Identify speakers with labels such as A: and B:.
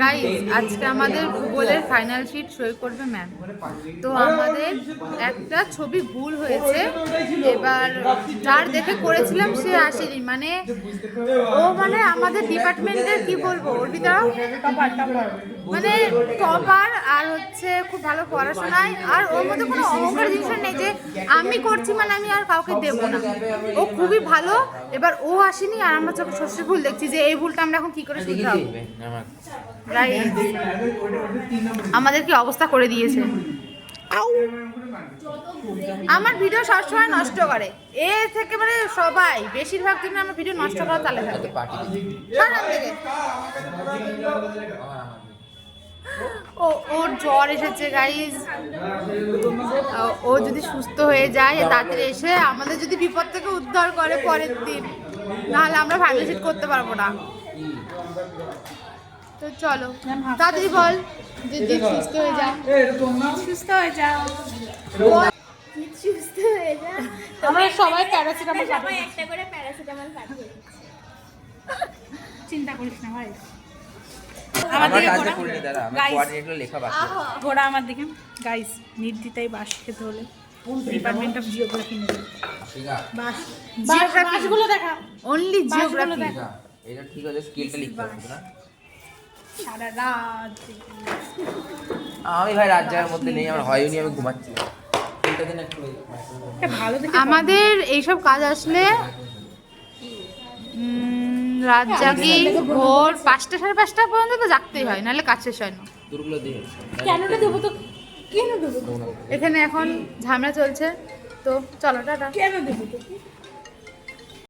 A: Guys আজকে আমাদের ভূগোলের ফাইনাল শিট সই করবে ম্যাম তো আমাদের একটা ছবি ভুল হয়েছে। এবার যার দেখে করেছিলাম, সে আসেনি। মানে ও মানে আমাদের ডিপার্টমেন্টের কি বলব? অর্পিতা? মানে টপার আর হচ্ছে খুব ভালো পড়াশোনায়। আর ওর মধ্যে কোনো অহংকার জিনিস নেই যে আমি করছি মানে আমি আর কাউকে দেবো না। ও খুবই ভালো। এবার ও আসেনি আর আমরা চোখে ষষ্ঠী ভুল দেখছি যে এই ভুলটা আমরা এখন কি করে শুধরাবো? আমাদের কি অবস্থা করে দিয়েছে। আমার ভিডিও সবসময় নষ্ট করে। এ থেকে মানে সবাই বেশিরভাগ দিন আমার ভিডিও নষ্ট করা তালে থাকে। ও ওর জ্বর এসেছে গাইজ ও যদি সুস্থ হয়ে যায় তাড়াতাড়ি এসে আমাদের যদি বিপদ থেকে উদ্ধার করে পরের দিন নাহলে আমরা ফাইনাল করতে পারব না। তো চলো তাড়াতাড়ি বল যে যে সুস্থ হয়ে যা
B: সুস্থ হয়ে যাও।
C: সুস্থ হয়ে যা
B: আমরা সবাই প্যারাসিটামল
C: সবাই একটা করে প্যারাসিটামল পাঠিয়ে
B: চিন্তা করিস না ভাই। ঘোড়া আমার দিকে গাইস নির্দিতাই বাস খেতে হলে ডিপার্টমেন্ট অফ জিওগ্রাফি নেবে
D: ঠিক আছে
B: বাস
A: Geography।
B: দেখা।
A: অনলি জিওগ্রাফি
B: দেখ।
D: এটা ঠিক আছে স্কিলটা লিখতে হবে না
B: সারা রাত
D: আমি ভাই রাত জাগার মধ্যে নেই আমার হয়নি আমি ঘুমাচ্ছি।
A: আমাদের এইসব কাজ আসলে রাত জাগি ভোর পাঁচটা সাড়ে পাঁচটা পর্যন্ত তো জাগতেই হয় নাহলে কাজ শেষ হয় না।
B: কেনটা দেবো তো? কেন দেবো?
A: এখানে এখন ঝামেলা চলছে তো চলো টাটা।
B: কেন দেবো তো